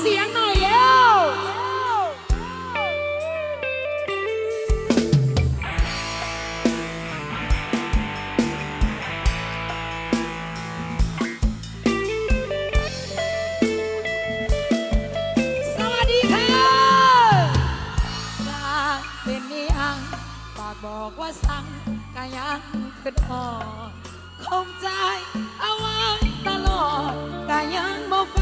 เสียงหน่อยเร็วสวัสดีค่ะจากเป็นนิยังปากบอกว่าสั่งก็ยังขึ้นอ่อนคงใจเอาไว้ตลอดก็ยังบ่ฟัง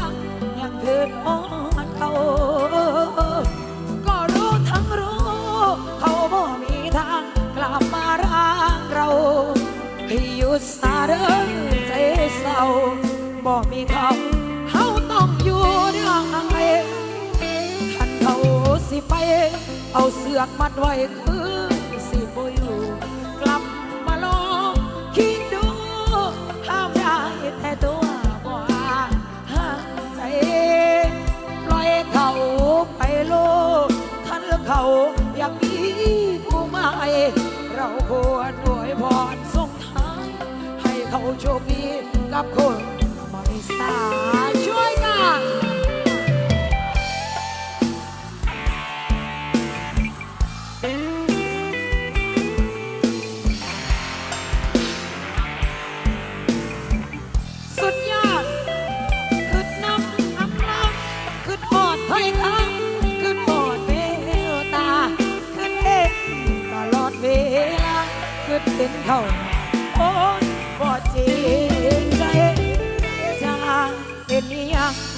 ยังขึ้นอ่อนเขา ก็รู้ทั้งรู้ เขาบ่มีทางกลับมารักเราให้หยุดสาเดินใจเศร้าบ่มีเขาเขาต้องอยู่ได้ขันเขาสิไป เอาเสือกมัดไว้คือ โชคดีกับคนไม่สา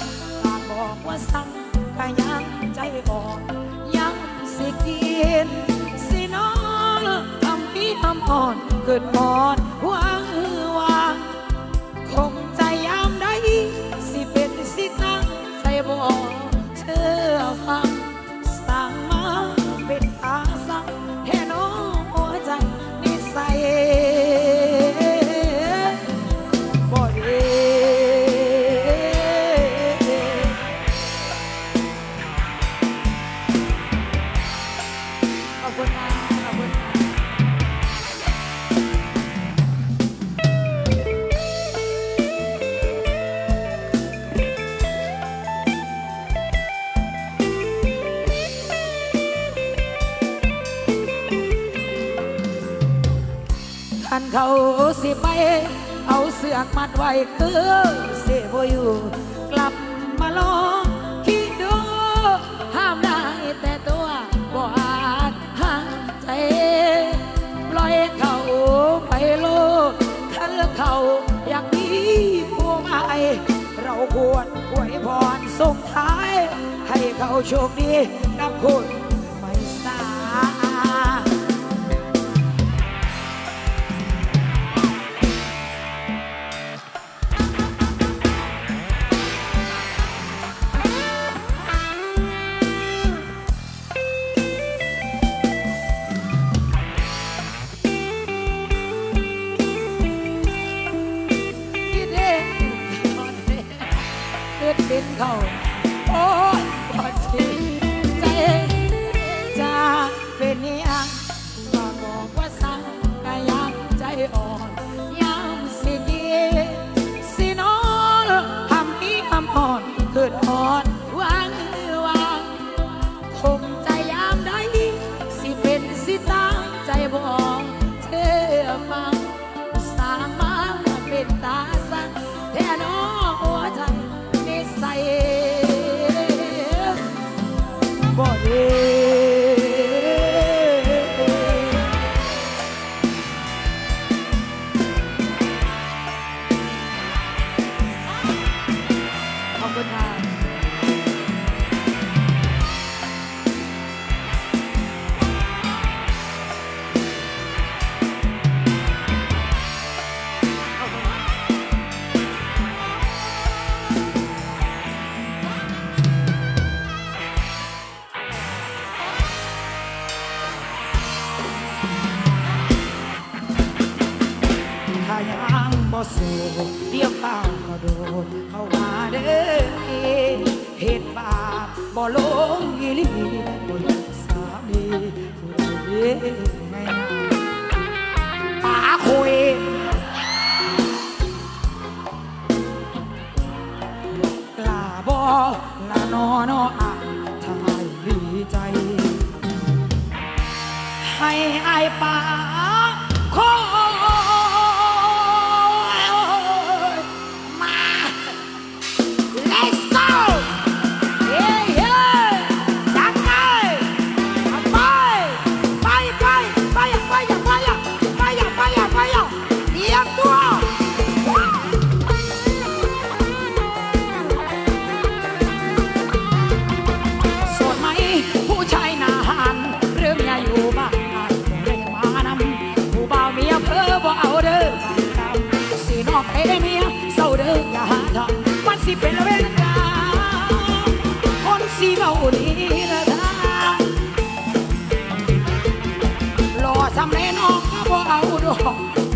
ยังปากบอกว่าสั่งก็ยังใจอ่อนยังสิกินสินองทำพี่ทำอ่อนขึ้นหอน สิไป เอาเสือกมัดไว้คือเสียบอยู่ กลับมาลองคิดดู ห้ามได้แต่ตัวบ่อาจห้ามใจ ปล่อยเขาไปโลกขันเขาอยากมีผู้ใหม่เราควรอวยพรส่งท้าย ให้เขาโชคดีกับคุณ เป็นยังก็บอกว่าสั่งก็ยังใจอ่อนยังสิเกีสินอนทำนี้ทำอ่อนเกิดอ่อนวางวางคงใจยามได้สิเป็นสิตาใจบอกเธอฟังสามารถเป็นตาสั่งแท่น้อหัวใจในใส่บ่ดี เตรียวเป้าก็โดนเข้ามาเด้อเหตุบาปบ่ลงอีลีคนสามีผู้เดียงไม่นานป่าคุยกล้าบ่ละนอนออาทายดีใจ ให้อายป่า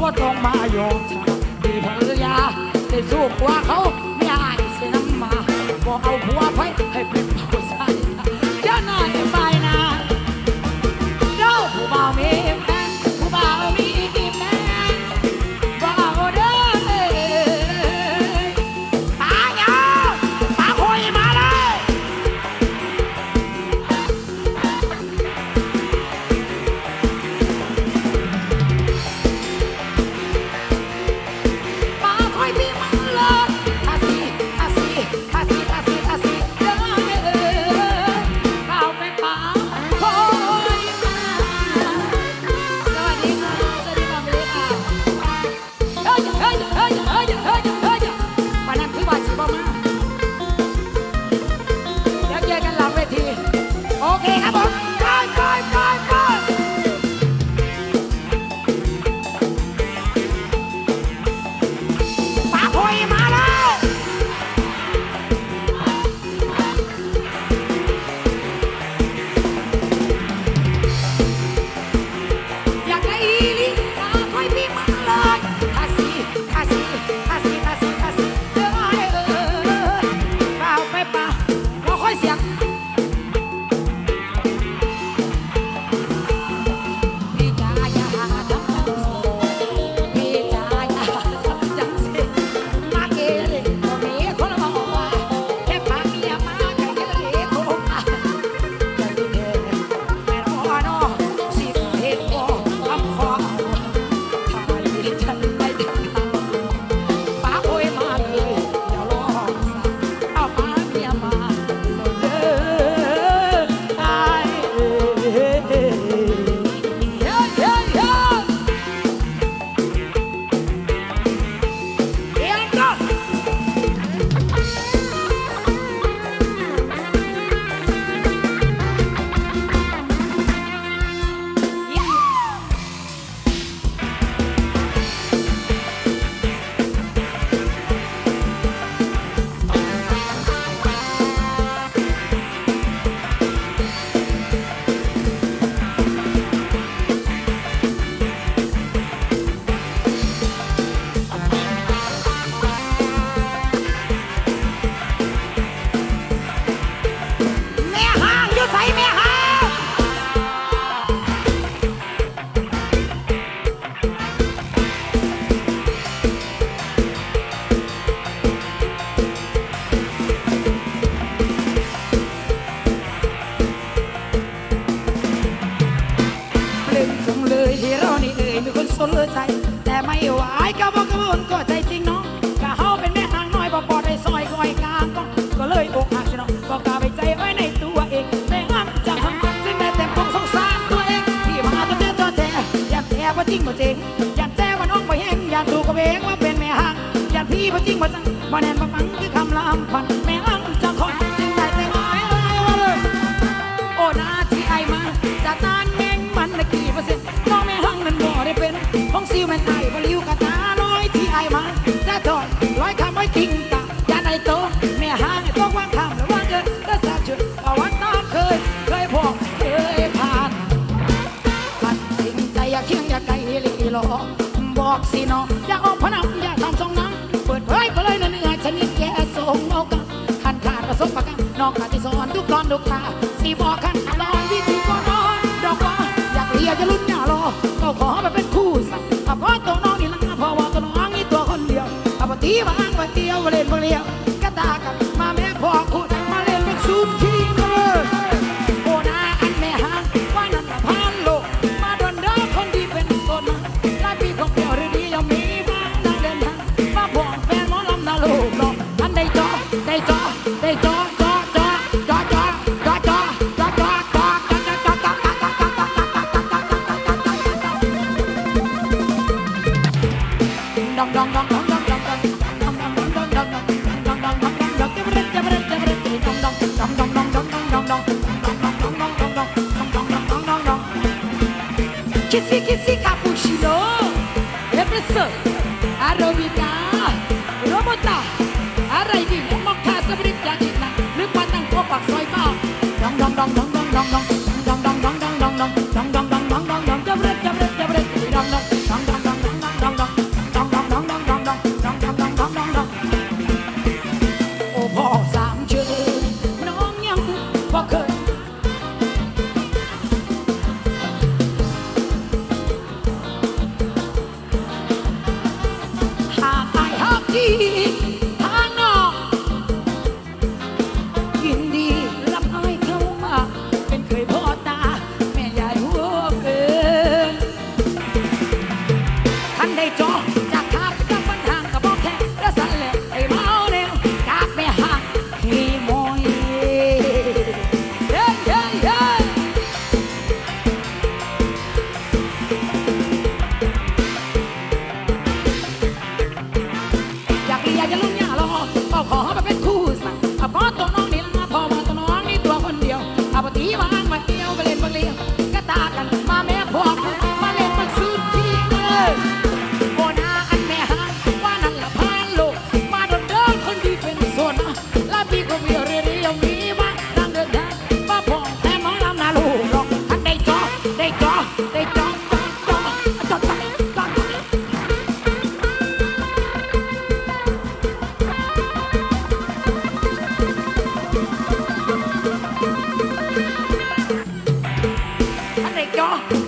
ว่าต้องมาโยนดีภรรยาได้สู้กว่าเขาไม่อายเสียน้ำมาบอกเอาหัวไปให้ปริ ว่าจริงบ่เจ๋งยันแต่ว่าน้องบ่แห้งยันถูกกระเบงว่าเป็นแม่ห่างยันพี่บ่จริงบ่จังบ่แน่นบ่ฟังคือคำลำพันแม่อ้างจะคอยจึงได้แต่หมายอายว่าเลยโอ้นาที่ไอมาจะตานแมงมันนะกี่เปอร์เซ็นต์น้องแม่ห้างนั้นบ่ได้เป็นของซิวแม่นไอบ่ลิ้วกระตาร้อยที่ไอมาจะถอยร้อยคำไว้จริง อบอกสิน้องอย่าออกพนันอย่าทำทรงน้ำเปิดเผยไปเลยนั่นเอื้อชนิดแก่ทรงเอากันขันขาดประสบประกันน้องขาดที่สอนทุกตอนทุกตาสีบอกกันตอนวิธีก็นอนดอกว่าอยากเรียนจะลุ้นอย่ารอก็ขอไปเป็นคู่สักเพราอตัวน้องนี่นะเพราะว่าตัวน้องนี่ตัวคนเดียวเอาปฏิบัติไปเตียวเล่นเปเลี้ยวกระตากัน kissy kissy cappuccino Repressão, arrobina, robota อะไรดีแล้วมองคาสบริบยาจิตนะหรือว่านั่งโคปักซอยบ้าดองดองดองดองดองดองดองดองดองดองดองดองดองดองดองดอง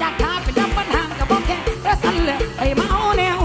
จากทาไปดับปันหางกับบ่แค่และสันเลยไอ้เมาแนว